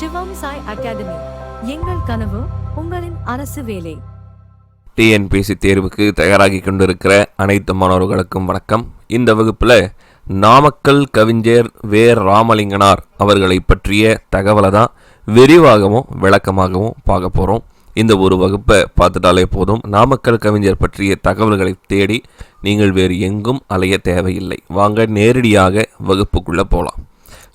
சிவம் Sai academy. எங்கள் கனவு உங்களின் அரசு வேலை. டிஎன்பிஎஸ்சி தேர்வுக்கு தயாராகி கொண்டிருக்கிற அனைத்து மாணவர்களுக்கும் வணக்கம். இந்த வகுப்பில் நாமக்கல் கவிஞர் வேர் ராமலிங்கனார் அவர்களை பற்றிய தகவலை தான் விரிவாகவும் விளக்கமாகவும் பார்க்க போகிறோம் இந்த ஒரு வகுப்பை பார்த்துட்டாலே போதும். நாமக்கல் கவிஞர் பற்றிய தகவல்களை தேடி நீங்கள் வேறு எங்கும் அலைய தேவையில்லை. வாங்க நேரடியாக வகுப்புக்குள்ளே போகலாம்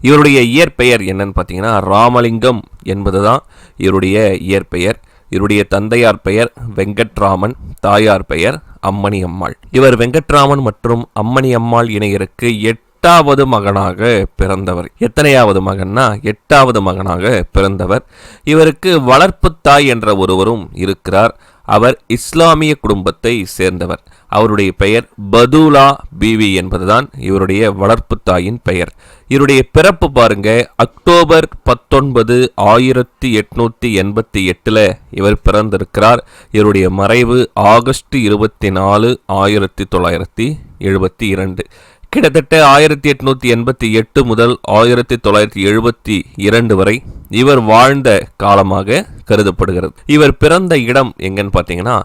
இவருடைய இயற்பெயர் என்னன்னு பார்த்தீங்கன்னா ராமலிங்கம் என்பது தான் இவருடைய இயற்பெயர். இவருடைய தந்தையார் பெயர் வெங்கட்ராமன் தாயார் பெயர் அம்மணி அம்மாள் இவர் வெங்கட்ராமன் மற்றும் அம்மணி அம்மாள் இணையருக்கு எட்டாவது மகனாக பிறந்தவர். எத்தனையாவது மகன்னா? எட்டாவது மகனாக பிறந்தவர். இவருக்கு வளர்ப்பு தாய் என்ற ஒருவரும் இருக்கிறார். அவர் இஸ்லாமிய குடும்பத்தை சேர்ந்தவர். அவருடைய பெயர் பதூலா பிவி என்பதுதான் இவருடைய வளர்ப்பு தாயின் பெயர். இவருடைய பிறப்பு பாருங்க அக்டோபர் பத்தொன்பது ஆயிரத்தி எட்நூத்தி எண்பத்தி எட்டுல இவர் பிறந்திருக்கிறார். இவருடைய மறைவு ஆகஸ்ட் இருபத்தி நாலு ஆயிரத்தி தொள்ளாயிரத்தி எழுபத்தி இரண்டு. கிட்டத்தட்ட ஆயிரத்தி எட்நூத்தி எண்பத்தி எட்டு முதல் ஆயிரத்தி தொள்ளாயிரத்தி எழுபத்தி இரண்டு வரை இவர் வாழ்ந்த காலமாக கருதப்படுகிறது. இவர் பிறந்த இடம் எங்கன்னு பார்த்தீங்கன்னா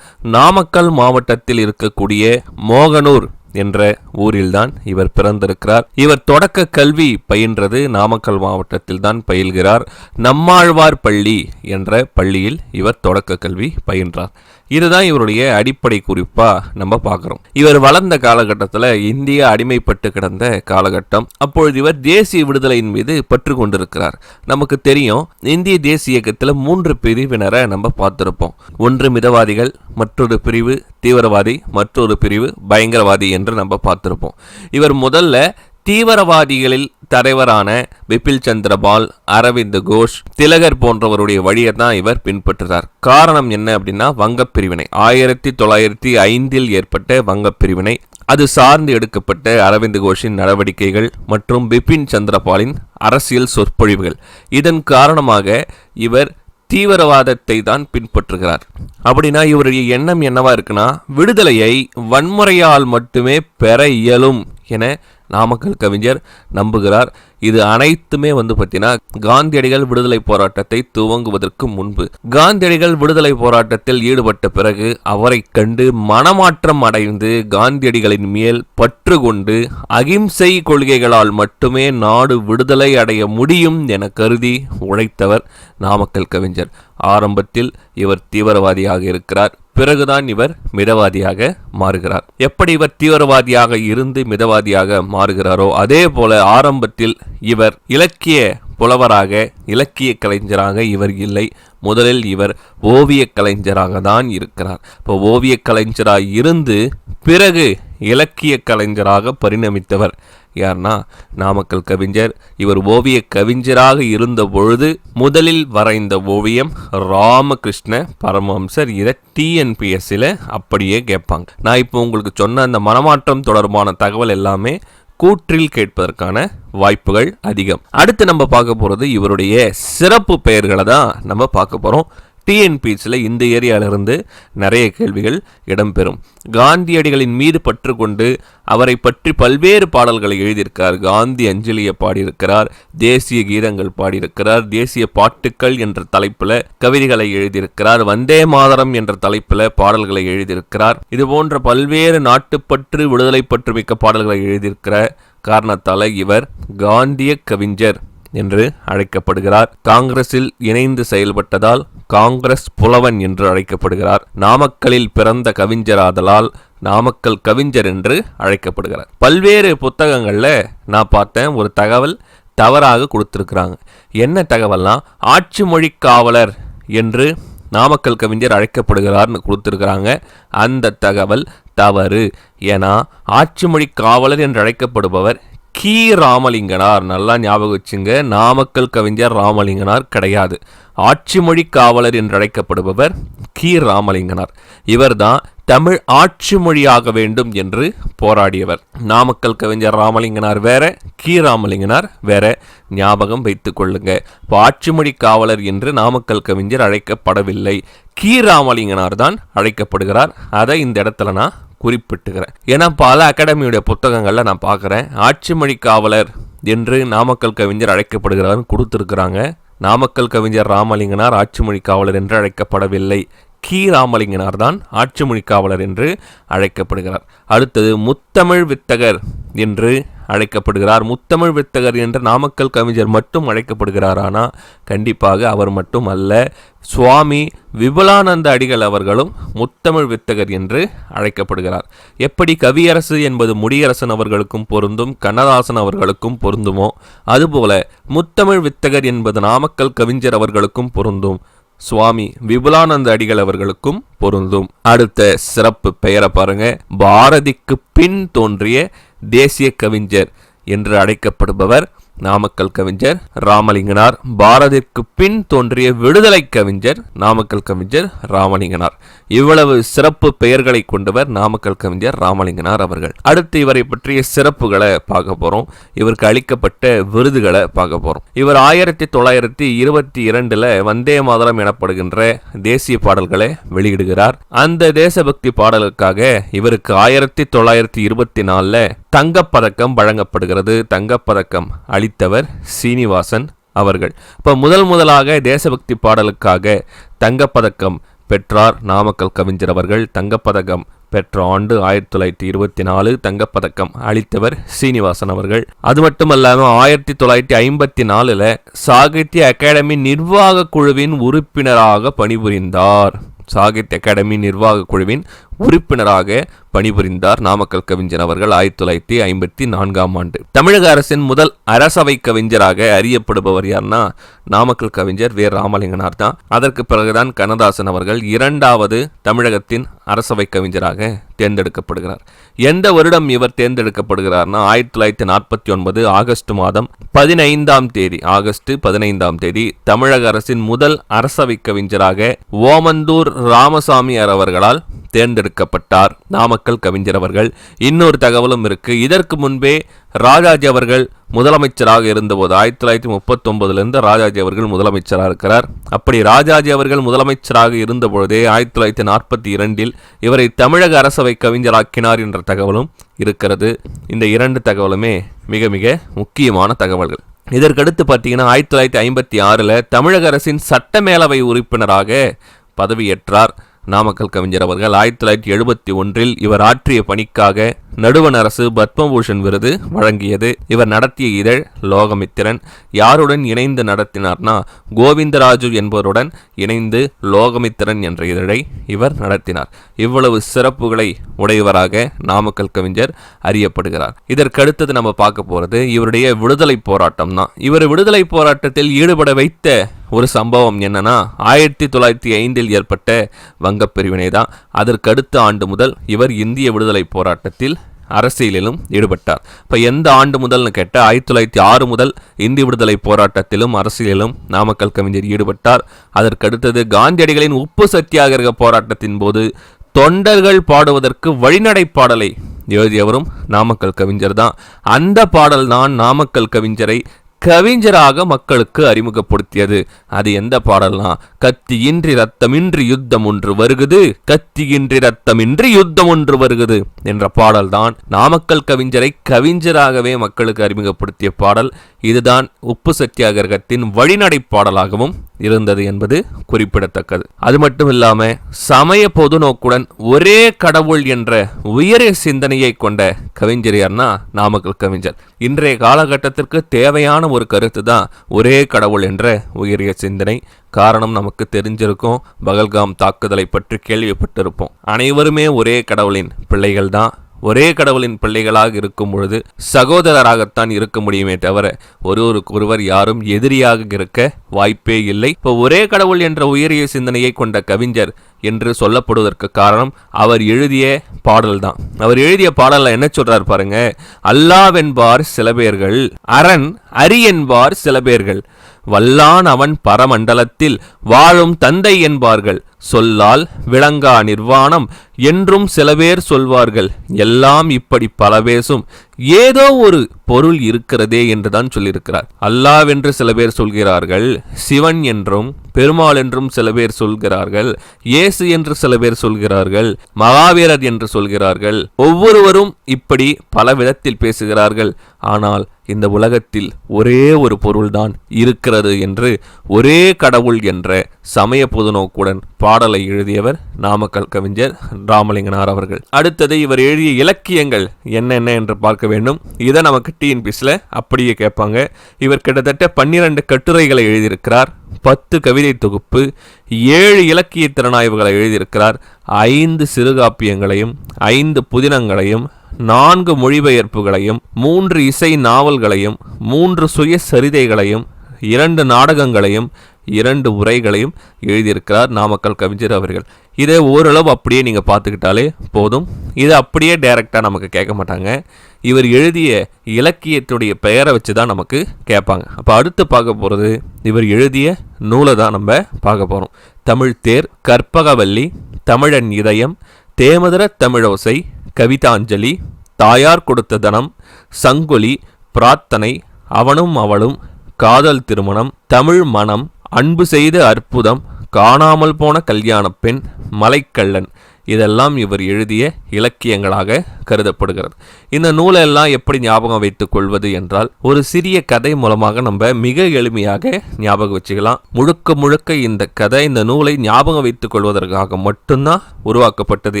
நாமக்கல் மாவட்டத்தில் இருக்கக்கூடிய மோகனூர் என்ற ஊரில்தான் இவர் பிறந்திருக்கிறார். இவர் தொடக்க கல்வி பயின்றது நாமக்கல் மாவட்டத்தில் தான் பயில்கிறார். நம்மாழ்வார் பள்ளி என்ற பள்ளியில் இவர் தொடக்க கல்வி பயின்றார். இதுதான் இவருடைய அடிப்படை குறிப்பாக நம்ம பார்க்குறோம். இவர் வளர்ந்த காலகட்டத்தில் இந்தியா அடிமைப்பட்டு கிடந்த காலகட்டம். அப்பொழுது இவர் தேசிய விடுதலையின் மீது பற்று கொண்டிருக்கிறார். நமக்கு தெரியும் இந்திய தேசிய இயக்கத்தில் மூன்று பிரிவினரை நம்ம பார்த்துருப்போம். ஒன்று மிதவாதிகள் மற்றொரு பிரிவு தீவிரவாதி மற்றொரு பிரிவு பயங்கரவாதி என்று நம்ம பார்த்துருப்போம். இவர் முதல்ல தீவிரவாதிகளில் தலைவரான பிபில் சந்திரபால் அரவிந்த் கோஷ் திலகர் போன்றவருடைய வழியை தான் இவர் பின்பற்றுகிறார் காரணம் என்ன அப்படின்னா வங்கப் பிரிவினை ஆயிரத்தி தொள்ளாயிரத்தி ஐந்தில் ஏற்பட்ட வங்கப் பிரிவினை அது சார்ந்து எடுக்கப்பட்ட அரவிந்த் கோஷின் நடவடிக்கைகள் மற்றும் பிபின் சந்திரபாலின் அரசியல் சொற்பொழிவுகள். இதன் காரணமாக இவர் தீவிரவாதத்தை தான் பின்பற்றுகிறார். அப்படின்னா இவருடைய எண்ணம் என்னவா இருக்குன்னா விடுதலையை வன்முறையால் மட்டுமே பெற இயலும் என நாமக்கல் கவிஞர் நம்புகிறார். இது அனைத்துமே வந்து பார்த்தீங்கன்னா காந்தியடிகள் விடுதலை போராட்டத்தை துவங்குவதற்கு முன்பு. காந்தியடிகள் விடுதலை போராட்டத்தில் ஈடுபட்ட பிறகு அவரை கண்டு மனமாற்றம் அடைந்து காந்தியடிகளின் மேல் பற்று கொண்டு அகிம்சை கொள்கைகளால் மட்டுமே நாடு விடுதலை அடைய முடியும் என கருதி உழைத்தவர் நாமக்கல் கவிஞர். ஆரம்பத்தில் இவர் தீவிரவாதியாக இருக்கிறார். பிறகுதான் இவர் மிதவாதியாக மாறுகிறார். எப்படி இவர் தீவிரவாதியாக இருந்து மிதவாதியாக மாறுகிறாரோ அதே போல ஆரம்பத்தில் இவர் இலக்கிய புலவராக இலக்கிய கலைஞராக இவர் இல்லை. முதலில் இவர் ஓவிய கலைஞராக தான் இருக்கிறார். இப்போ ஓவிய கலைஞராக இருந்து பிறகு இலக்கிய கலைஞராக பரிணமித்தவர். யார்னா நாமக்கல் கவிஞர். இவர் ஓவிய கவிஞராக இருந்த பொழுது முதலில் வரைந்த ஓவியம் ராமகிருஷ்ண பரமஹம்சர். இதை டிஎன்பிஎஸ்சில் அப்படியே கேட்பாங்க. நான் இப்போ உங்களுக்கு சொன்ன அந்த மனமாற்றம் தொடர்பான தகவல் எல்லாமே கூற்றில் கேட்பதற்கான வாய்ப்புகள் அதிகம். அடுத்து நம்ம பார்க்க போகிறது இவருடைய சிறப்பு பெயர்களை தான் நம்ம பார்க்க போகிறோம் டிஎன்பிஎஸ்சியில் இந்த ஏரியாவிலிருந்து நிறைய கேள்விகள் இடம்பெறும். காந்தியடிகளின் மீது பற்று கொண்டு அவரை பற்றி பல்வேறு பாடல்களை எழுதியிருக்கார் காந்தி அஞ்சலியை பாடியிருக்கிறார் தேசிய கீதங்கள் பாடியிருக்கிறார் தேசிய பாட்டுக்கள் என்ற தலைப்பில் கவிதைகளை எழுதியிருக்கிறார் வந்தே மாதரம் என்ற தலைப்பில் பாடல்களை எழுதியிருக்கிறார். இது போன்ற பல்வேறு நாட்டுப்பற்று விடுதலை பற்று மிக்க பாடல்களை எழுதியிருக்கிற காரணத்தால் இவர் காந்திய கவிஞர். என்று அழைக்கப்படுகிறார். காங்கிரஸில் இணைந்து செயல்பட்டதால் காங்கிரஸ் புலவன் என்று அழைக்கப்படுகிறார். நாமக்கலில் பிறந்த கவிஞராதலால் நாமக்கல் கவிஞர் என்று அழைக்கப்படுகிறார். பல்வேறு புத்தகங்களில் நான் பார்த்தேன். ஒரு தகவல் தவறாக கொடுத்துருக்குறாங்க. என்ன தகவல்னா ஆட்சி மொழி காவலர் என்று நாமக்கல் கவிஞர் அழைக்கப்படுகிறார்னு கொடுத்துருக்குறாங்க. அந்த தகவல் தவறு. ஏன்னா ஆட்சி மொழி காவலர் என்று அழைக்கப்படுபவர் கி. ராமலிங்கனார். நல்லா ஞாபகம் வச்சுங்க. நாமக்கல் கவிஞர் ராமலிங்கனார் கிடையாது. ஆட்சி மொழி காவலர் என்று அழைக்கப்படுபவர் கி. ராமலிங்கனார். இவர்தான் தமிழ் ஆட்சி மொழியாக வேண்டும் என்று போராடியவர். நாமக்கல் கவிஞர் ராமலிங்கனார் வேற கி. ராமலிங்கனார் வேற. ஞாபகம் வைத்துக் கொள்ளுங்க. இப்போ ஆட்சி மொழி காவலர் என்று நாமக்கல் கவிஞர் அழைக்கப்படவில்லை. கி. ராமலிங்கனார் தான் அழைக்கப்படுகிறார். அதை இந்த இடத்துல நான் குறிப்பிட்டுக்கிறேன் ஏன்னா பல அகாடமியுடைய புத்தகங்களில் நான் பார்க்குறேன் ஆட்சி மொழி காவலர் என்று நாமக்கல் கவிஞர் அழைக்கப்படுகிறார்னு கொடுத்துருக்குறாங்க. நாமக்கல் கவிஞர் ராமலிங்கனார் ஆட்சிமொழி காவலர் என்று அழைக்கப்படவில்லை. கி. ராமலிங்கனார் தான் ஆட்சிமொழி காவலர் என்று அழைக்கப்படுகிறார். அடுத்தது முத்தமிழ் வித்தகர் என்று அழைக்கப்படுகிறார். முத்தமிழ் வித்தகர் என்ற நாமக்கல் கவிஞர் மட்டும் அழைக்கப்படுகிறார். ஆனால் கண்டிப்பாக அவர் மட்டும் அல்ல சுவாமி விபுலானந்த அடிகள் அவர்களும் முத்தமிழ் வித்தகர் என்று அழைக்கப்படுகிறார். எப்படி கவியரசு என்பது முடியரசன் அவர்களுக்கும் பொருந்தும் கண்ணதாசன் அவர்களுக்கும் பொருந்துமோ அதுபோல முத்தமிழ் வித்தகர் என்பது நாமக்கல் கவிஞர் அவர்களுக்கும் பொருந்தும் சுவாமி விபுலானந்த அடிகள் அவர்களுக்கும் பொருந்தும். அடுத்த சிறப்பு பெயரை பாருங்க. பாரதிக்கு பின் தோன்றிய தேசிய கவிஞர் என்று அழைக்கப்படுபவர் நாமக்கல் கவிஞர் ராமலிங்கனார். பாரதிற்கு பின் தோன்றிய விடுதலை கவிஞர் நாமக்கல் கவிஞர் ராமலிங்கனார். இவ்வளவு சிறப்பு பெயர்களை கொண்டவர் நாமக்கல் கவிஞர் ராமலிங்கனார் அவர்கள். அடுத்து இவரை பற்றிய சிறப்புகளை பார்க்க போறோம். இவருக்கு அளிக்கப்பட்ட விருதுகளை பார்க்க போறோம். இவர் ஆயிரத்தி தொள்ளாயிரத்தி இருபத்தி இரண்டுல வந்தே மாதரம் எனப்படுகின்ற தேசிய பாடல்களை வெளியிடுகிறார். அந்த தேசபக்தி பாடலுக்காக இவருக்கு ஆயிரத்தி தொள்ளாயிரத்தி இருபத்தி நாலுல தங்கப்பதக்கம் வழங்கப்படுகிறது. தங்கப்பதக்கம் அளி அளித்தவர் சீனிவாசன் அவர்கள். இப்போ முதல் முதலாக தேசபக்தி பாடலுக்காக தங்கப்பதக்கம் பெற்றார் நாமக்கல் கவிஞர் அவர்கள். தங்கப்பதக்கம் பெற்ற ஆண்டு ஆயிரத்தி தொள்ளாயிரத்தி இருபத்தி நாலு தங்கப்பதக்கம் அளித்தவர் சீனிவாசன் அவர்கள். அது மட்டுமல்லாமல் ஆயிரத்தி தொள்ளாயிரத்தி ஐம்பத்தி நாலில் சாகித்ய அகாடமி நிர்வாக குழுவின் உறுப்பினராக பணிபுரிந்தார். சாகித்ய அகாடமி நிர்வாக குழுவின் உறுப்பினராக பணிபுரிந்தார் நாமக்கல் கவிஞர் அவர்கள் ஆயிரத்தி தொள்ளாயிரத்தி ஐம்பத்தி நான்காம் ஆண்டு. தமிழக அரசின் முதல் அரசவை கவிஞராக அறியப்படுபவர் யார்னா நாமக்கல் கவிஞர் வே. ராமலிங்கனார் தான். அதற்கு பிறகுதான் கண்ணதாசன் அவர்கள் இரண்டாவது தமிழகத்தின் அரசவை கவிஞராக தேர்ந்தெடுக்கப்படுகிறார். எந்த வருடம் இவர் தேர்ந்தெடுக்கப்படுகிறார்னா ஆயிரத்தி தொள்ளாயிரத்தி நாற்பத்தி ஒன்பது ஆகஸ்ட் மாதம் பதினைந்தாம் தேதி ஆகஸ்ட் பதினைந்தாம் தேதி தமிழக அரசின் முதல் அரசவை கவிஞராக ஓமந்தூர் ராமசாமி அவர்களால் தேர்ந்தெடுக்கப்பட்டார். நாமக்கல் கவிஞர் அவர்கள். இன்னொரு தகவலும் இருக்கு. இதற்கு முன்பே ராஜாஜி அவர்கள் முதலமைச்சராக இருந்தபோது ஆயிரத்தி தொள்ளாயிரத்தி முப்பத்தொன்பதுலேருந்து ராஜாஜி அவர்கள் முதலமைச்சராக இருக்கிறார். அப்படி ராஜாஜி அவர்கள் முதலமைச்சராக இருந்தபொழுதே ஆயிரத்தி தொள்ளாயிரத்தி நாற்பத்தி இரண்டில் இவரை தமிழக அரசவை கவிஞராக்கினார் என்ற தகவலும் இருக்கிறது. இந்த இரண்டு தகவலுமே மிக மிக முக்கியமான தகவல்கள். இதற்கடுத்து பார்த்தீங்கன்னா ஆயிரத்தி தொள்ளாயிரத்தி ஐம்பத்தி ஆறில் தமிழக அரசின் சட்டமேலவை உறுப்பினராக பதவியேற்றார். நாமக்கல் கவிஞர் அவர்கள் ஆயிரத்தி தொள்ளாயிரத்தி எழுபத்தி ஒன்றில் இவர் ஆற்றிய பணிக்காக நடுவண் அரசு பத்மபூஷன் விருது வழங்கியது. இவர் நடத்திய இதழ் லோகமித்திரன். யாருடன் இணைந்து நடத்தினார்னா கோவிந்தராஜு என்பவருடன் இணைந்து லோகமித்திரன் என்ற இதழை இவர் நடத்தினார். இவ்வளவு சிறப்புகளை உடையவராக நாமக்கல் கவிஞர் அறியப்படுகிறார். இதற்கடுத்தது நம்ம பார்க்க போகிறது இவருடைய விடுதலை போராட்டம் தான் இவர் விடுதலை போராட்டத்தில் ஈடுபட வைத்த ஒரு சம்பவம் என்னன்னா ஆயிரத்தி தொள்ளாயிரத்தி ஐந்தில் ஏற்பட்ட வங்கப் பிரிவினை தான். அதற்கு அடுத்த ஆண்டு முதல் இவர் இந்திய விடுதலை போராட்டத்தில் அரசியலிலும் ஈடுபட்டார். இப்போ எந்த ஆண்டு முதல்னு கேட்டால் ஆயிரத்தி தொள்ளாயிரத்தி ஆறு முதல் இந்தி விடுதலை போராட்டத்திலும் அரசியலிலும் நாமக்கல் கவிஞர் ஈடுபட்டார். அதற்கடுத்தது காந்தியடிகளின் உப்பு சத்தியாகிரக போராட்டத்தின் போது தொண்டர்கள் பாடுவதற்கு வழிநடை பாடலை எழுதியவரும் நாமக்கல் கவிஞர் தான். அந்த பாடல் தான் நாமக்கல் கவிஞரை கவிஞராக மக்களுக்கு அறிமுகப்படுத்தியது. அது எந்த பாடல்னா கத்தியின்றி ரத்தமின்றி யுத்தம் ஒன்று வருகுது கத்தியின்றி ரத்தமின்றி யுத்தம் ஒன்று வருகுது என்ற பாடல்தான் நாமக்கல் கவிஞரை கவிஞராகவே மக்களுக்கு அறிமுகப்படுத்திய பாடல். இதுதான் உப்பு சத்தியாகிரகத்தின் வழிநடை பாடலாகவும் இருந்தது என்பது குறிப்பிடத்தக்கது. அது மட்டும் இல்லாம சமய பொது நோக்குடன் ஒரே கடவுள் என்ற உயரிய சிந்தனையை கொண்ட கவிஞர் யார்னா நாமக்கல் கவிஞர். இன்றைய காலகட்டத்திற்கு தேவையான ஒரு கருத்து தான் ஒரே கடவுள் என்ற உயரிய சிந்தனை. காரணம் நமக்கு தெரிஞ்சிருக்கும் பகல்காம் தாக்குதலை பற்றி கேள்விப்பட்டிருப்போம். அனைவருமே ஒரே கடவுளின் பிள்ளைகள் தான் ஒரே கடவுளின் பிள்ளைகளாக இருக்கும் பொழுது சகோதரராகத்தான் இருக்க முடியுமே தவிர ஒருவருக்கு ஒருவர் யாரும் எதிரியாக இருக்க வாய்ப்பே இல்லை. இப்போ ஒரே கடவுள் என்ற உயரிய சிந்தனையை கொண்ட கவிஞர் என்று சொல்லப்படுவதற்கு காரணம் அவர் எழுதிய பாடல் தான். அவர் எழுதிய பாடலில் என்ன சொல்றார் பாருங்க அல்லாவென்பார் சில பேர்கள் அரண் அரி என்பார் சில பேர்கள் வல்லான் அவன் பரமண்டலத்தில் வாழும் தந்தை என்பார்கள் சொல்லால் விளங்கா நிர்வாணம் என்றும் சில பேர் சொல்வார்கள். எல்லாம் இப்படி பல பேசும் ஏதோ ஒரு பொருள் இருக்கிறதே என்றுதான் சொல்லியிருக்கிறார். அல்லாவென்று சில பேர் சொல்கிறார்கள் சிவன் என்றும் பெருமாள் என்றும் சில பேர் சொல்கிறார்கள் இயேசு என்று சில பேர் சொல்கிறார்கள் மகாவீரர் என்று சொல்கிறார்கள். ஒவ்வொருவரும் இப்படி பல விதத்தில் பேசுகிறார்கள். ஆனால் இந்த உலகத்தில் ஒரே ஒரு பொருள்தான் இருக்கிறது என்று ஒரே கடவுள் என்ற சமய பொதுநோக்குடன் பாடலை எழுதியவர் நாமக்கல் கவிஞர் ராமலிங்கனார் அவர்கள். அடுத்தது இவர் எழுதிய இலக்கியங்கள் என்னென்ன என்று பார்க்க வேண்டும். இதை நமக்கு டிஎன்பிஸில் அப்படியே கேட்பாங்க. இவர் கிட்டத்தட்ட பன்னிரண்டு கட்டுரைகளை எழுதியிருக்கிறார். பத்து கவிதை தொகுப்பு ஏழு இலக்கிய திறனாய்வுகளை எழுதியிருக்கிறார். ஐந்து சிறுகாப்பியங்களையும் ஐந்து புதினங்களையும் நான்கு மொழிபெயர்ப்புகளையும் மூன்று இசை நாவல்களையும் மூன்று சுயசரிதைகளையும் இரண்டு நாடகங்களையும் இரண்டு உரைகளையும் எழுதியிருக்கிறார் நாமக்கல் கவிஞர் அவர்கள். இதை ஓரளவு அப்படியே நீங்கள் பார்த்துக்கிட்டாலே போதும். இதை அப்படியே டைரெக்டாக நமக்கு கேட்க மாட்டாங்க. இவர் எழுதிய இலக்கியத்துடைய பெயரை வச்சு தான் நமக்கு கேட்பாங்க. அப்போ அடுத்து பார்க்க போகிறது இவர் எழுதிய நூலை தான் நம்ம பார்க்க போகிறோம் தமிழ் தேர் கற்பகவல்லி தமிழன் இதயம் தேமதுர தமிழோசை கவிதாஞ்சலி தாயார் கொடுத்த தனம் சங்கொலி பிரார்த்தனை அவனும் அவளும் காதல் திருமணம் தமிழ் மனம் அன்பு செய்த அற்புதம் காணாமல் போன கல்யாணப் பெண் மலைக்கள்ளன். இதெல்லாம் இவர் எழுதிய இலக்கியங்களாக கருதப்படுகிறது. இந்த நூலை எல்லாம் எப்படி ஞாபகம் வைத்துக் கொள்வது என்றால் ஒரு சிறிய கதை மூலமாக நம்ம மிக எளிமையாக ஞாபகம் வச்சுக்கலாம். முழுக்க முழுக்க இந்த கதை இந்த நூலை ஞாபகம் வைத்துக் கொள்வதற்காக மட்டும்தான் உருவாக்கப்பட்டது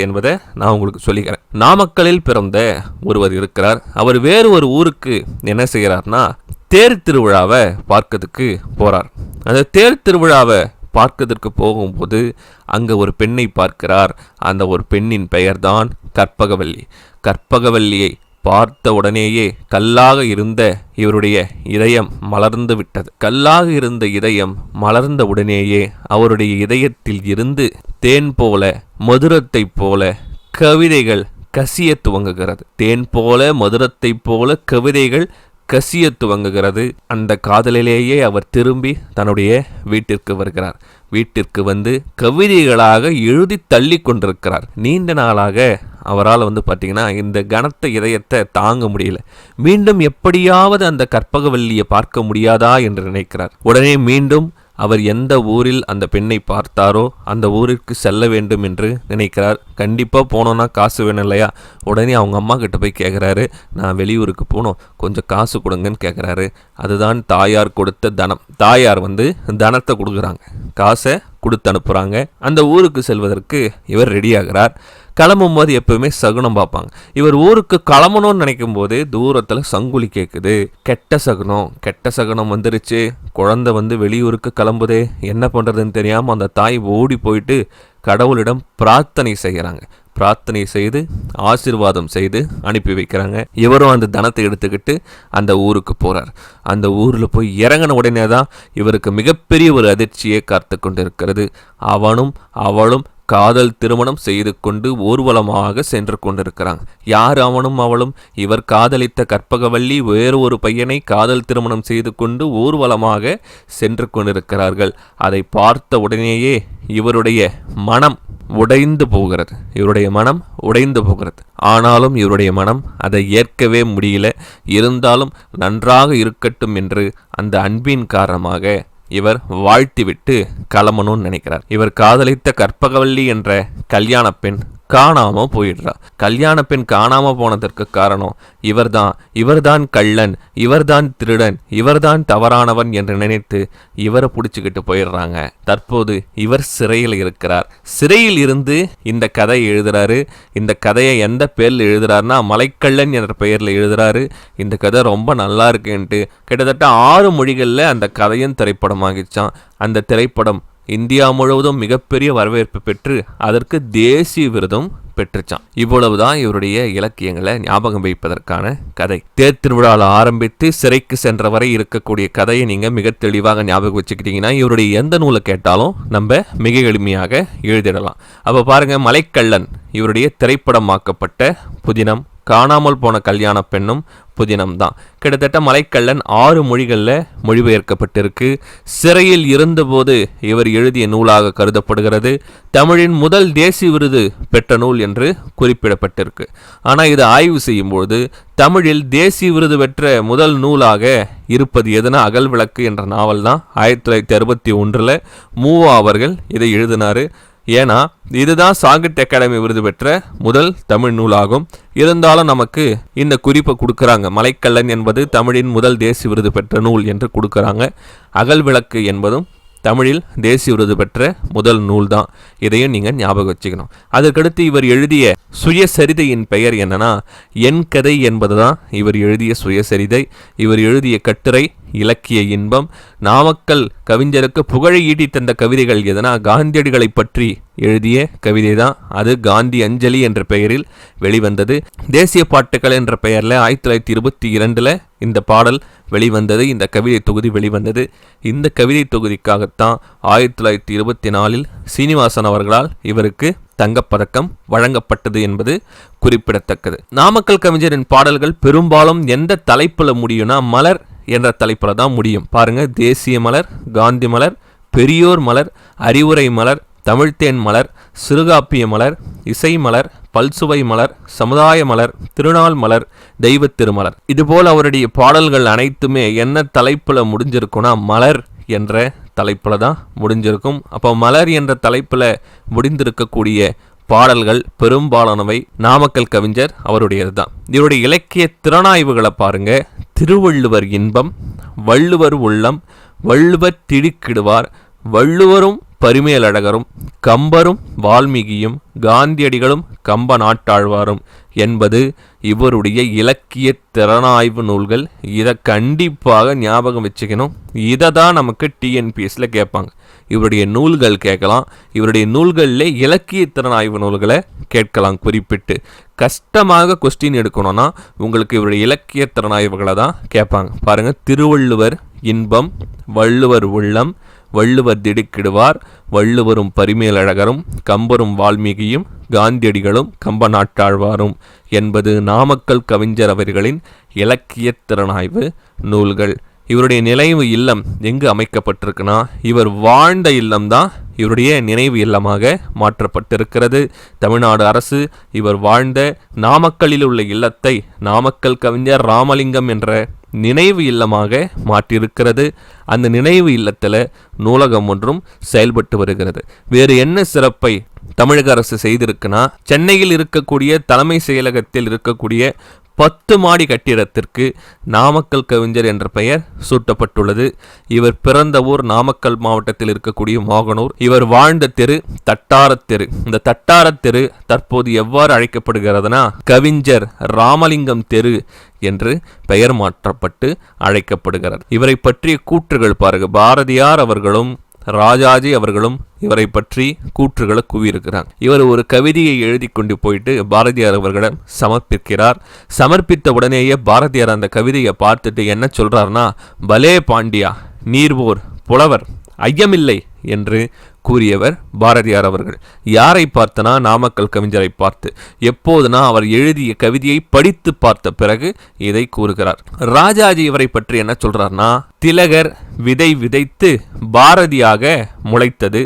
என்பதை நான் உங்களுக்கு சொல்லிக்கிறேன். நாமக்கலில் பிறந்த ஒருவர் இருக்கிறார். அவர் வேறு ஒரு ஊருக்கு என்ன செய்கிறார்னா தேர் திருவிழாவை பார்க்கறதுக்கு போறார். அந்த தேர் திருவிழாவை பார்க்கறதற்கு போகும்போது அங்கே ஒரு பெண்ணை பார்க்கிறார். அந்த ஒரு பெண்ணின் பெயர்தான் கற்பகவல்லி. கற்பகவல்லியை பார்த்த உடனேயே கல்லாக இருந்த இவருடைய இதயம் மலர்ந்து விட்டது. கல்லாக இருந்த இதயம் மலர்ந்த உடனேயே அவருடைய இதயத்தில் இருந்து தேன் போல மதுரத்தைப் போல கவிதைகள் கசிய துவங்குகிறது. தேன் போல மதுரத்தைப் போல கவிதைகள் கசிய துவங்குகிறது அந்த காதலிலேயே அவர் திரும்பி தன்னுடைய வீட்டிற்கு வருகிறார். வீட்டிற்கு வந்து கவிதைகளாக எழுதி தள்ளி கொண்டிருக்கிறார். நீண்ட நாளாக அவரால் வந்து பார்த்தீங்கன்னா இந்த கனத்த இதயத்தை தாங்க முடியல. மீண்டும் எப்படியாவது அந்த கற்பகவல்லியை பார்க்க முடியாதா என்று நினைக்கிறார். உடனே மீண்டும் அவர் எந்த ஊரில் அந்த பெண்ணை பார்த்தாரோ அந்த ஊருக்கு செல்ல வேண்டும் என்று நினைக்கிறார். கண்டிப்பாக போனோன்னா காசு வேணும் இல்லையா? உடனே அவங்க அம்மா கிட்ட போய் கேட்குறாரு நான் வெளியூருக்கு போகணும் கொஞ்சம் காசு கொடுங்கன்னு கேட்குறாரு அதுதான் தாயார் கொடுத்த தனம். தாயார் வந்து தனத்தை கொடுக்குறாங்க. காசை கொடுத்து அனுப்புகிறாங்க அந்த ஊருக்கு செல்வதற்கு இவர் ரெடியாகிறார் கிளம்பும் போது எப்பவுமே சகுனம் பார்ப்பாங்க. இவர் ஊருக்கு கிளம்பணும்னு நினைக்கும் போது தூரத்தில் சங்குலி கேட்குது கெட்ட சகுனம் கெட்ட சகுனம் வந்துருச்சு. குழந்தை வந்து வெளியூருக்கு கிளம்புதே. என்ன பண்ணுறதுன்னு தெரியாமல் அந்த தாய் ஓடி போயிட்டு கடவுளிடம் பிரார்த்தனை செய்கிறாங்க பிரார்த்தனை செய்து ஆசீர்வாதம் செய்து அனுப்பி வைக்கிறாங்க. இவரும் அந்த தனத்தை எடுத்துக்கிட்டு அந்த ஊருக்கு போகிறார் அந்த ஊரில் போய் இறங்கின உடனே தான் இவருக்கு மிகப்பெரிய ஒரு அதிர்ச்சியை காத்து கொண்டிருக்கிறது. அவனும் அவளும் காதல் திருமணம் செய்து கொண்டு ஊர்வலமாக சென்று கொண்டிருக்கிறாங்க. யார் அவனும் அவளும்? இவர் காதலித்த கற்பகவல்லி வேறு ஒரு பையனை காதல் திருமணம் செய்து கொண்டு ஊர்வலமாக சென்று கொண்டிருக்கிறார்கள். அதை பார்த்த உடனேயே இவருடைய மனம் உடைந்து போகிறது. இவருடைய மனம் உடைந்து போகிறது. ஆனாலும் இவருடைய மனம் அதை ஏற்கவே முடியல. இருந்தாலும் நன்றாக இருக்கட்டும் என்று அந்த அன்பின் காரணமாக இவர் வாழ்த்திவிட்டு கிளம்பணும்னு நினைக்கிறார். இவர் காதலித்த கற்பகவல்லி என்ற கல்யாண பெண் காணாமல் போயிடுறா. கல்யாண பெண் காணாமல் போனதற்கு காரணம் இவர்தான் இவர்தான் கள்ளன் இவர்தான் திருடன் இவர்தான் தவறானவன் என்று நினைத்து இவரை பிடிச்சிக்கிட்டு போயிடுறாங்க. தற்போது இவர் சிறையில் இருக்கிறார். சிறையில் இருந்து இந்த கதை எழுதுறாரு. இந்த கதையை எந்த பேரில் எழுதுறாருன்னா மலைக்கள்ளன் என்ற பெயரில் எழுதுறாரு. இந்த கதை ரொம்ப நல்லா இருக்குன்ட்டு கிட்டத்தட்ட ஆறு மொழிகளில் அந்த கதையும் திரைப்படமாகிச்சான் அந்த திரைப்படம் இந்தியா முழுவதும் மிகப்பெரிய வரவேற்பு பெற்று அதற்கு தேசிய விருதும் பெற்றுச்சான். இவ்வளவுதான் இவருடைய இலக்கியங்களை ஞாபகம் வைப்பதற்கான கதை. தேர் திருவிழாவில் ஆரம்பித்து சிறைக்கு சென்ற வரை இருக்கக்கூடிய கதையை நீங்க மிக தெளிவாக ஞாபகம் வச்சுக்கிட்டீங்கன்னா இவருடைய எந்த நூலை கேட்டாலும் நம்ம மிக எளிமையாக எழுதிடலாம். அப்ப பாருங்க மலைக்கள்ளன் இவருடைய திரைப்படமாக்கப்பட்ட புதினம். காணாமல் போன கல்யாண பெண்ணும் புதினம் தான் கிட்டத்தட்ட மலைக்கள்ளன் ஆறு மொழிகளில் மொழிபெயர்க்கப்பட்டிருக்கு. சிறையில் இருந்தபோது இவர் எழுதிய நூலாக கருதப்படுகிறது. தமிழின் முதல் தேசிய விருது பெற்ற நூல் என்று குறிப்பிடப்பட்டிருக்கு. ஆனால் இதை ஆய்வு செய்யும்போது தமிழில் தேசிய விருது பெற்ற முதல் நூலாக இருப்பது எதுனா அகல் விளக்கு என்ற நாவல் தான் ஆயிரத்தி தொள்ளாயிரத்தி அறுபத்தி ஒன்றில் மூவா அவர்கள் இதை எழுதினார். ஏன்னா இதுதான் சாகித்ய அகாடமி விருது பெற்ற முதல் தமிழ் நூலாகும். இருந்தாலும் நமக்கு இந்த குறிப்பை கொடுக்குறாங்க. மலைக்கல்லன் என்பது தமிழின் முதல் தேசிய விருது பெற்ற நூல் என்று கொடுக்குறாங்க. அகல் விளக்கு என்பதும் தமிழில் தேசிய விருது பெற்ற முதல் நூல் தான் இதையும் நீங்கள் ஞாபகம் வச்சுக்கணும். அதற்கடுத்து இவர் எழுதிய சுயசரிதையின் பெயர் என்னன்னா என் கதை என்பது தான் இவர் எழுதிய சுயசரிதை. இவர் எழுதிய கட்டுரை இலக்கிய இன்பம் நாமக்கல் கவிஞருக்கு புகழை ஈட்டி தந்த கவிதைகள் எதனா காந்தியடிகளை பற்றி எழுதிய கவிதை தான் அது காந்தி அஞ்சலி என்ற பெயரில் வெளிவந்தது. தேசிய பாட்டுக்கள் என்ற பெயரில் ஆயிரத்தி தொள்ளாயிரத்தி இருபத்தி இரண்டில் இந்த பாடல் வெளிவந்தது இந்த கவிதை தொகுதி வெளிவந்தது. இந்த கவிதை தொகுதிக்காகத்தான் ஆயிரத்தி தொள்ளாயிரத்தி இருபத்தி நாலில் சீனிவாசன் அவர்களால் இவருக்கு தங்கப்பதக்கம் வழங்கப்பட்டது என்பது குறிப்பிடத்தக்கது. நாமக்கல் கவிஞரின் பாடல்கள் பெரும்பாலும் எந்த தலைப்பில் முடியும்னா மலர் என்ற தலைப்பில் தான் முடியும். பாருங்க தேசிய மலர் காந்தி மலர் பெரியோர் மலர் அறிவுரை மலர் தமிழ்த்தேன் மலர் சிறுகாப்பிய மலர் இசை மலர் பல்சுவை மலர் சமுதாய மலர் திருநாள் மலர் தெய்வ திருமலர். இதுபோல் அவருடைய பாடல்கள் அனைத்துமே என்ன தலைப்பில் முடிஞ்சிருக்குன்னா மலர் என்ற தலைப்பில் தான் முடிஞ்சிருக்கும். அப்போ மலர் என்ற தலைப்பில் முடிந்திருக்கக்கூடிய பாடல்கள் பெரும்பாலானவை நாமக்கல் கவிஞர் அவருடையது தான். இவருடைய இலக்கிய திறனாய்வுகளை பாருங்க. திருவள்ளுவர் இன்பம் வள்ளுவர் உள்ளம் வள்ளுவர் திடுக்கிடுவார் வள்ளுவரும் பரிமேலழகரும் கம்பரும் வால்மீகியும் காந்தியடிகளும் கம்ப நாட்டாழ்வாரும் என்பது இவருடைய இலக்கிய திறனாய்வு நூல்கள். இதை கண்டிப்பாக ஞாபகம் வச்சுக்கணும். இதை தான் நமக்கு டிஎன்பிஎஸ்சில் கேட்பாங்க. இவருடைய நூல்கள் கேட்கலாம். இவருடைய நூல்களில் இலக்கிய திறனாய்வு நூல்களை கேட்கலாம் குறிப்பிட்டு. கஷ்டமாக கொஸ்டின் எடுக்கணும்னா உங்களுக்கு இவருடைய இலக்கிய திறனாய்வுகளை தான் கேட்பாங்க. பாருங்க திருவள்ளுவர் இன்பம் வள்ளுவர் உள்ளம் வள்ளுவர் திடுக்கிடுவார். வள்ளுவரும் பரிமேலழகரும் கம்பரும் வால்மீகியும் காந்தியடிகளும் கம்ப நாட்டாழ்வாரும் என்பது நாமக்கல் கவிஞர் அவர்களின் இலக்கிய திறனாய்வு நூல்கள். இவருடைய நினைவு இல்லம் எங்கு அமைக்கப்பட்டிருக்குன்னா இவர் வாழ்ந்த இல்லம்தான் இவருடைய நினைவு இல்லமாக மாற்றப்பட்டிருக்கிறது. தமிழ்நாடு அரசு இவர் வாழ்ந்த நாமக்கல்லில் உள்ள இல்லத்தை நாமக்கல் கவிஞர் ராமலிங்கம் என்ற நினைவு இல்லமாக மாற்றியிருக்கிறது. அந்த நினைவு இல்லத்தில் நூலகம் ஒன்றும் செயல்பட்டு வருகிறது. வேறு என்ன சிறப்பை தமிழக அரசு செய்திருக்குன்னா சென்னையில் இருக்கக்கூடிய தலைமை செயலகத்தில் இருக்கக்கூடிய பத்து மாடி கட்டிடத்திற்கு நாமக்கல் கவிஞர் என்ற பெயர் சூட்டப்பட்டுள்ளது. இவர் பிறந்த ஊர் நாமக்கல் மாவட்டத்தில் இருக்கக்கூடிய மோகனூர். இவர் வாழ்ந்த தெரு தட்டாரத் தெரு. இந்த தட்டாரத் தெரு தற்போது எவ்வாறு அழைக்கப்படுகிறதுனா கவிஞர் ராமலிங்கம் தெரு என்று பெயர் மாற்றப்பட்டு அழைக்கப்படுகிறது இவரை பற்றிய கூற்றுகள் பாருங்க. பாரதியார் அவர்களும் ராஜாஜி அவர்களும் இவரை பற்றி கூற்றுகளை குவியிருக்கிறாங்க இவர் ஒரு கவிதையை எழுதி கொண்டு போயிட்டு பாரதியார் அவர்களிடம் சமர்ப்பிக்கிறார். சமர்ப்பித்த உடனேயே பாரதியார் அந்த கவிதையை பார்த்துட்டு என்ன சொல்றாருன்னா பலே பாண்டியா நீர்வோர் புலவர் ஐயமில்லை என்று கூறியவர் பாரதியார் அவர்கள். யாரை பார்த்தனா நாமக்கல் கவிஞரை பார்த்து? எப்போதுனா அவர் எழுதிய கவிதையை படித்து பார்த்த பிறகு இதை கூறுகிறார். ராஜாஜி இவரை பற்றி என்ன சொல்றார்னா திலகர் விதை விதைத்து பாரதியாக முளைத்தது.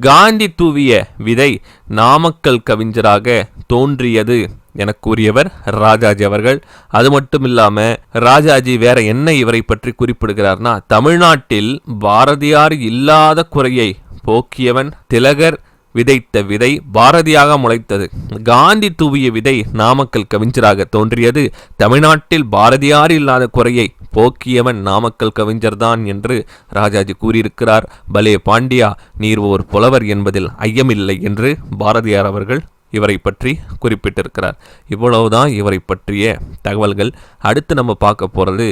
காந்தி தூவிய விதை நாமக்கல் கவிஞராக தோன்றியது. என கூறியவர் ராஜாஜி அவர்கள். அது மட்டும் இல்லாமல் ராஜாஜி வேற என்ன இவரை பற்றி குறிப்பிடுகிறார்னா தமிழ்நாட்டில் பாரதியார் இல்லாத குறையை போக்கியவன் திலகர் விதைத்த விதை பாரதியாக முளைத்தது. காந்தி தூவிய விதை நாமக்கல் கவிஞராக தோன்றியது. தமிழ்நாட்டில் பாரதியார் இல்லாத குறையை போக்கியவன் நாமக்கல் கவிஞர்தான் என்று ராஜாஜி கூறியிருக்கிறார். பலே பாண்டியா நீர் ஓர் புலவர் என்பதில் ஐயமில்லை என்று பாரதியார் அவர்கள் இவரை பற்றி குறிப்பிட்டிருக்கிறார். இவ்வளவுதான் இவரை பற்றிய தகவல்கள். அடுத்து நம்ம பார்க்க போகிறது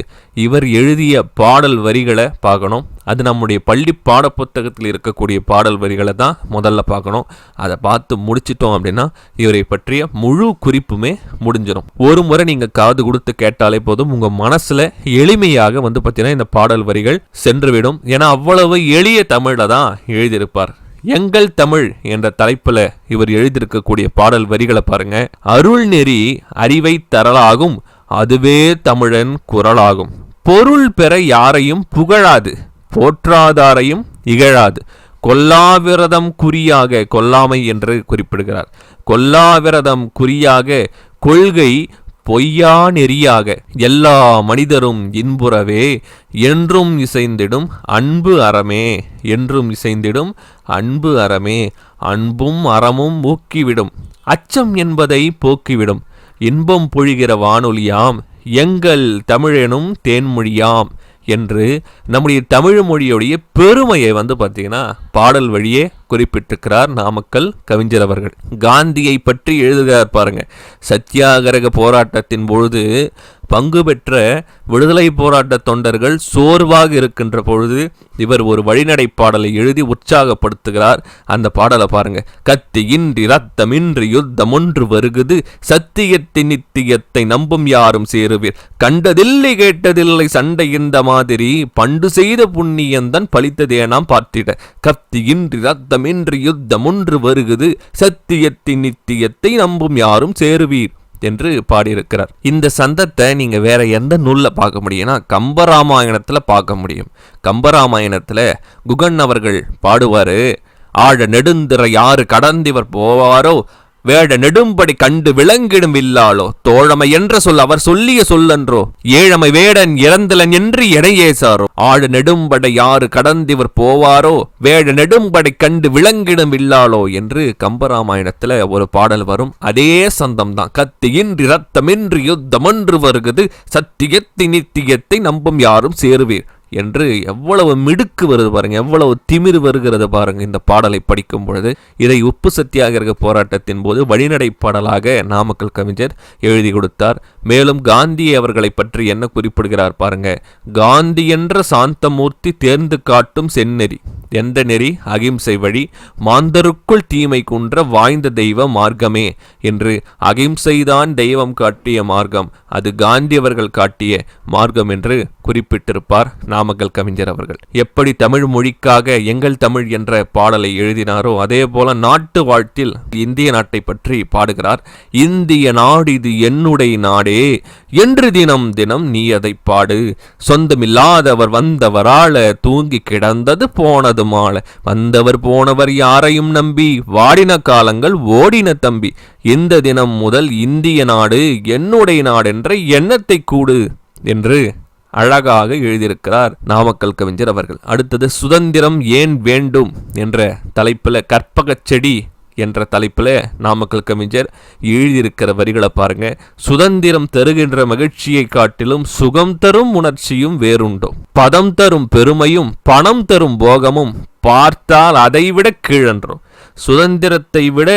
இவர் எழுதிய பாடல் வரிகளை பார்க்கணும். அது நம்முடைய பள்ளி பாடப்புத்தகத்தில் இருக்கக்கூடிய பாடல் வரிகளை தான் முதல்ல பார்க்கணும். அதை பார்த்து முடிச்சிட்டோம் அப்படின்னா இவரை பற்றிய முழு குறிப்புமே முடிஞ்சிடும் ஒரு முறை நீங்கள் காது கொடுத்து கேட்டாலே போதும் உங்கள் மனசில் எளிமையாக வந்து பார்த்தீங்கன்னா இந்த பாடல் வரிகள் சென்றுவிடும். ஏன்னா அவ்வளவு எளிய தமிழில் தான் எழுதியிருப்பார். எங்கள் தமிழ் என்ற தலைப்புல இவர் எழுதியிருக்கக்கூடிய பாடல் வரிகளை பாருங்க. அருள் நெறி அறிவை தரலாகும் அதுவே தமிழன் குரலாகும். பொருள் பெற யாரையும் புகழாது போற்றாதாரையும் இகழாது. கொல்லாவிரதம் குறியாக கொல்லாமை என்று குறிப்பிடுகிறார். கொல்லாவிரதம் குறியாக கொள்கை பொய்யா நெறியாக எல்லா மனிதரும் இன்புறவே என்றும் இசைந்திடும் அன்பு அறமே என்றும் இசைந்திடும் அன்பு அறமே அன்பும் அறமும் ஊக்கிவிடும் அச்சம் என்பதை போக்கிவிடும். இன்பம் பொழிகிற வானொலியாம் எங்கள் தமிழெனும் தேன்மொழியாம் என்று நம்முடைய தமிழ் மொழியுடைய பெருமையை வந்து பார்த்தீங்கன்னா பாடல் வழியே குறிப்பிட்டிருக்கிறார் நாமக்கல் கவிஞர் அவர்கள். காந்தியை பற்றி எழுதுகிறார் பாருங்க. சத்தியாகிரக போராட்டத்தின் பொழுது பங்கு பெற்ற விடுதலை போராட்ட தொண்டர்கள் சோர்வாக இருக்கின்ற பொழுது இவர் ஒரு வழிநடை பாடலை எழுதி உற்சாகப்படுத்துகிறார். அந்த பாடலை பாருங்க. கத்தியின்றி ரத்தமின்றி யுத்தம் ஒன்று வருகுது. சத்தியத்தின் நித்தியத்தை நம்பும் யாரும் சேருவீர். கண்டதில்லை கேட்டதில்லை சண்டை இந்த மாதிரி. பண்டு செய்த புண்ணியந்தன் பழித்ததேனாம் பார்த்திட. கத்தியின்றி ரத்தம் யுத்தம் ஒன்று வருகுது. சத்தியத்தின் நித்தியத்தை நம்பும் யாரும் சேருவீர் என்று பாடியிருக்கிறார். இந்த சந்தத்தை நீங்க வேற எந்த நூல்ல பார்க்க முடியும்னா கம்பராமாயணத்துல பார்க்க முடியும். கம்பராமாயணத்துல குகன் அவர்கள் பாடுவாரு ஆழ நெடுந்திர யாரு கடந்திவர் போவாரோ வேட நெடும்படி கண்டு விளங்கிடும் இல்லாளோ? தோழமை என்ற சொல் அவர் சொல்லிய சொல்லன்றோ? ஏழமை வேடன் இறந்தலன் என்று எடையேசாரோ? ஆழ நெடும்படை யாரு கடந்திவர் போவாரோ? வேட நெடும்படை கண்டு விளங்கிடும் இல்லாளோ? என்று கம்பராமாயணத்துல ஒரு பாடல் வரும். அதே சந்தம் தான் கத்தியின்றி ரத்தமின்றி யுத்தமன்று வருகிறது சத்தியத்தை நித்தியத்தை நம்பும் யாரும் சேருவீர். என்று எவ்வளவு மிடுக்கு வருது பாருங்க எவ்வளவு திமிர் வருகிறது பாருங்க இந்த பாடலை படிக்கும் பொழுது. இதை உப்பு சத்தியாகிரக போராட்டத்தின் போது வழிநடை பாடலாக நாமக்கல் கவிஞர் எழுதி கொடுத்தார். மேலும் காந்தி அவர்களை பற்றி என்ன குறிப்பிடுகிறார் பாருங்க காந்தி என்ற சாந்தமூர்த்தி தேர்ந்து காட்டும் செந்நெறி எந்த நெறி? அகிம்சை வழி மாந்தருக்குள் தீமை குன்ற வாய்ந்த தெய்வ மார்க்கமே என்று அகிம்சைதான் தெய்வம் காட்டிய மார்க்கம். அது காந்தி அவர்கள் காட்டிய மார்க்கம் என்று குறிப்பிட்டிருப்பார் நாமக்கல் கவிஞர் அவர்கள். எப்படி தமிழ் மொழிக்காக எங்கள் தமிழ் என்ற பாடலை எழுதினாரோ அதே போல நாட்டு வாழ்த்தில் இந்திய நாட்டை பற்றி பாடுகிறார். இந்திய நாடு இது என்னுடைய நாடே என்று தினம் தினம் நீ அதை பாடு. சொந்தமில்லாதவர் வந்தவரால தூங்கி கிடந்தது போனது மால வந்தவர் போனவர் யாரையும் நம்பி. வாடின காலங்கள் ஓடின தம்பி. இந்த தினம் முதல் இந்திய நாடு என்னுடைய நாடென்ற எண்ணத்தை கூடு என்று அழகாக எழுதியிருக்கிறார் நாமக்கல் கவிஞர் அவர்கள். அடுத்தது சுதந்திரம் ஏன் வேண்டும்? என்ற தலைப்பில் கற்பக செடி என்ற தலைப்பில் நாமக்கல் கவிஞர் எழுதியிருக்கிற வரிகளை பாருங்க. சுதந்திரம் தருகின்ற மகிழ்ச்சியை காட்டிலும் சுகம் தரும் உணர்ச்சியும் வேறுண்டோ. பதம் தரும் பெருமையும் பணம் தரும் போகமும் பார்த்தால் அதைவிட கீழன்றும் சுதந்திரத்தை விட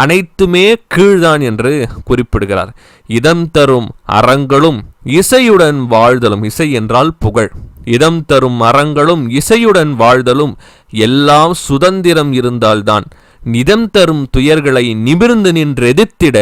அனைத்துமே கீழ்தான் என்று குறிப்பிடுகிறார். இதம் தரும் அறங்களும் இசையுடன் வாழ்தலும் இசை என்றால் புகழ். இதம் தரும் அறங்களும் இசையுடன் வாழ்தலும் எல்லாம் சுதந்திரம் இருந்தால்தான். நிதம் தரும் துயர்களை நிமிர்ந்து நின்று எதிர்த்திட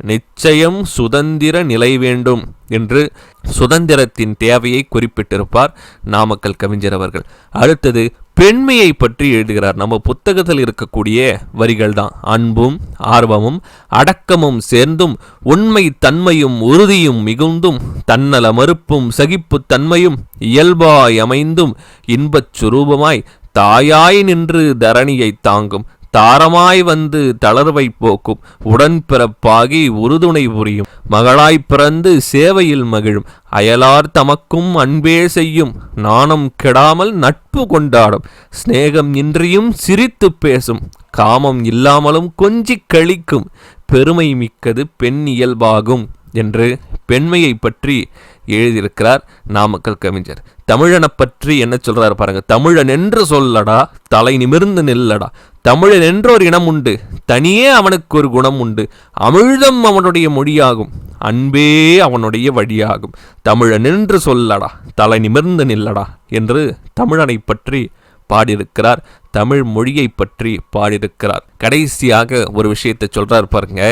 நிச்சயம் சுதந்திர நிலை வேண்டும் என்று சுதந்திரத்தின் தேவையை குறிப்பிட்டிருப்பார் நாமக்கல் கவிஞர் அவர்கள். அடுத்தது பெண்மையை பற்றி எழுதுகிறார். நம்ம புத்தகத்தில் இருக்கக்கூடிய வரிகள் தான் அன்பும் ஆர்வமும் அடக்கமும் சேர்ந்தும் உண்மை தன்மையும் உறுதியும் மிகுந்தும் தன்னல மறுப்பும் சகிப்பு தன்மையும் இயல்பாய் அமைந்தும் இன்பச் சுரூபமாய் தாயாய் நின்று தரணியை தாங்கும் தாரமாய் வந்து தளர்வை போக்கும். உடன்பிறப்பாகி உறுதுணை புரியும். மகளாய் பிறந்து சேவையில் மகிழும். அயலார் தமக்கும் அன்பே செய்யும். நாணம் கெடாமல் நட்பு கொண்டாடும். சிநேகம் இன்றியும் சிரித்து பேசும். காமம் இல்லாமலும் கொஞ்சிக் கழிக்கும். பெருமை மிக்கது பெண் இயல்பாகும். என்று பெண்மையை பற்றி எழுதியிருக்கிறார் நாமக்கல் கவிஞர். தமிழனை பற்றி என்ன சொல்கிறார் பாருங்கள் தமிழன் என்று சொல்லடா தலை நிமிர்ந்து நில்லடா. தமிழன் என்ற ஒரு இனம் உண்டு தனியே அவனுக்கு ஒரு குணம் உண்டு. அமிழ்தம் அவனுடைய மொழியாகும் அன்பே அவனுடைய வழியாகும். தமிழன் என்று சொல்லடா தலை நிமிர்ந்து நில்லடா என்று தமிழனை பற்றி பாடியிருக்கிறார். தமிழ் மொழியை பற்றி பாடியிருக்கிறார். கடைசியாக ஒரு விஷயத்தை சொல்கிறார் பாருங்க.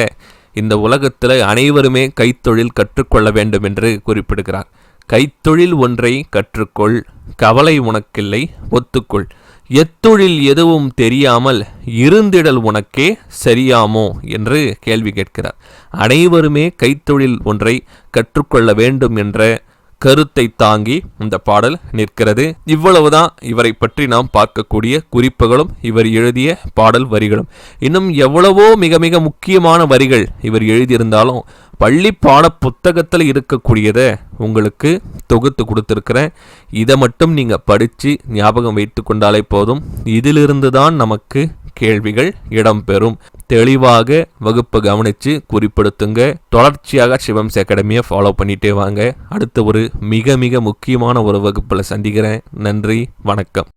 இந்த உலகத்தில் அனைவருமே கைத்தொழில் கற்றுக்கொள்ள வேண்டும் என்று குறிப்பிடுகிறார். கைத்தொழில் ஒன்றை கற்றுக்கொள் கவலை உனக்கில்லை ஒத்துக்கொள். எத்தொழில் எதுவும் தெரியாமல் இருந்திடல் உனக்கே சரியாமோ என்று கேள்வி கேட்கிறார். அனைவருமே கைத்தொழில் ஒன்றை கற்றுக்கொள்ள வேண்டும் என்ற கருத்தை தாங்கி இந்த பாடல் நிற்கிறது. இவ்வளவுதான் இவரை பற்றி நாம் பார்க்கக்கூடிய குறிப்புகளும் இவர் எழுதிய பாடல் வரிகளும். இன்னும் எவ்வளவோ மிக மிக முக்கியமான வரிகள் இவர் எழுதியிருந்தாலும் பள்ளி பாட புத்தகத்தில் இருக்கக்கூடியதை உங்களுக்கு தொகுத்து கொடுத்துருக்கிறேன். இதை மட்டும் நீங்கள் படித்து ஞாபகம் வைத்து கொண்டாலே போதும். இதிலிருந்து தான் நமக்கு கேள்விகள் இடம்பெறும். தெளிவாக வகுப்பை கவனித்து குறிப்பிடுத்துங்க. தொடர்ச்சியாக சிவம்ஸ் அகாடமியை ஃபாலோ பண்ணிட்டே வாங்க. அடுத்த ஒரு மிக மிக முக்கியமான ஒரு வகுப்பில் சந்திக்கிறேன். நன்றி வணக்கம்.